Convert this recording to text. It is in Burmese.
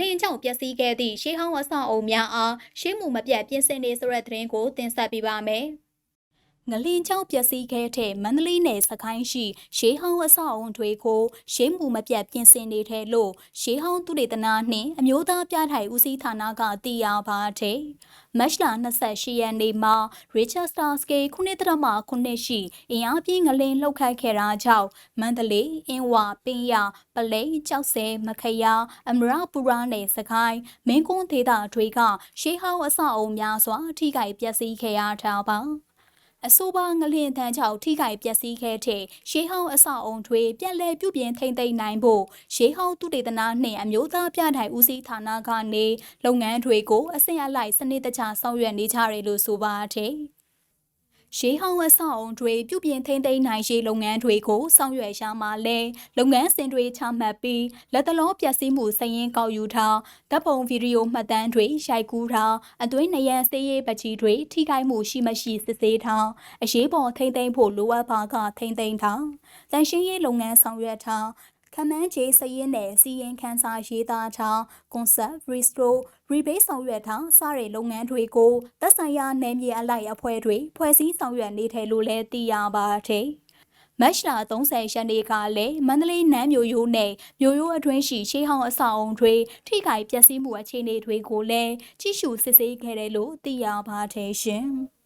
လင်းကြောင့်ပျက်စီးခဲ့သည့်ရှေးဟောင်းအဆောက်အုံများအားရှေးမှုမပြတ်ပြင်ဆင်နေဆိုတဲ့သတင်းကိုတင်ဆက်ပေးပါမယ်။ ငလင်းချောင်းပျက်စီးခဲ့တဲ့မန္တလေးနယ်စကိုင်းရှိရှေးဟောင်းအဆောက်အုံတွေကိုရှေးမှုမပြတ်ပြင်ဆင်နေတဲ့လို့ရှေးဟောင်းသူတေသနာနှင့်အမျိုးသားပြထိုင်ဦးစီးဌာနကသိရပါတယ်။မတ်လ28ရက်နေ့မှာ Richard Starsky ခုနှစ်တရမခုနှစ်ရှိအင်အားပြင်းငလင်းလှုပ်ခတ်ခဲ့တာကြောင့်မန္တလေး၊အင်းဝပင်းရပလဲကြောက်စဲမခရအမရပူရာနယ်စကိုင်းမင်းကွန်းဒေသတွေကရှေးဟောင်းအဆောက်အုံများစွာထိခိုက်ပျက်စီးခဲ့ရတာပါ။ အဆိုပါငလျင်တန်းချောက်ထိခိုက်ပျက်စီးခဲ့တဲ့ရှေးဟောင်းအဆောက်အုံတွေပြန်လည်ပြုပြင်ထိန်းသိမ်းနိုင်ဖို့ရှေးဟောင်းသူတေသနာနှင့်အမျိုးသားပြထိုင်ဦးစီးဌာနကနေလုပ်ငန်းတွေကိုအဆင့်အလိုက်စနစ်တကျဆောင်ရွက်နေကြတယ်လို့ဆိုပါတယ်။ ရှေးဟောင်းအဆောက်အုံတွေပြုပြင်ထိန်းသိမ်းနိုင်ရေးလုပ်ငန်းတွေကိုဆောင်ရွက်ရမှာလဲလုပ်ငန်းစဉ်တွေချမှတ်ပြီးလက်တလောပျက်စီးမှုစည်ရင်းကောက်ယူထားဓာတ်ပုံဗီဒီယိုမှတ်တမ်းတွေရိုက်ကူးထားအသွေးနရန်စေးရေးပကြီးတွေထိခိုက်မှုရှိမရှိစစ်ဆေးထားအရေးပေါ်ထိန်းသိမ်းဖို့လိုအပ်ပါကထိန်းသိမ်းထားတန်ရှင်းရေးလုပ်ငန်းဆောင်ရွက်ထား ခမန်းချေစရင်နဲ့စီရင်ခန်းစာရေးသားထား concept restore rebate ဆောင်ရွက်ထားစတဲ့လုပ်ငန်းတွေကိုသက်ဆိုင်ရာနယ်မြေအလိုက်အဖွဲ့တွေဖွဲ့စည်းဆောင်ရွက်နေတယ်လို့လည်းသိရပါတယ်။မတ်လ30ရက်နေ့ကလည်းမန္တလေးနန်းမြို့ရိုးနဲ့မြို့ရိုးအတွင်းရှိရှေးဟောင်းအဆောက်အုံတွေထိခိုက်ပျက်စီးမှုအခြေအနေတွေကိုလည်းကြည့်ရှုစစ်ဆေးခဲ့တယ်လို့သိရပါတယ်ရှင်။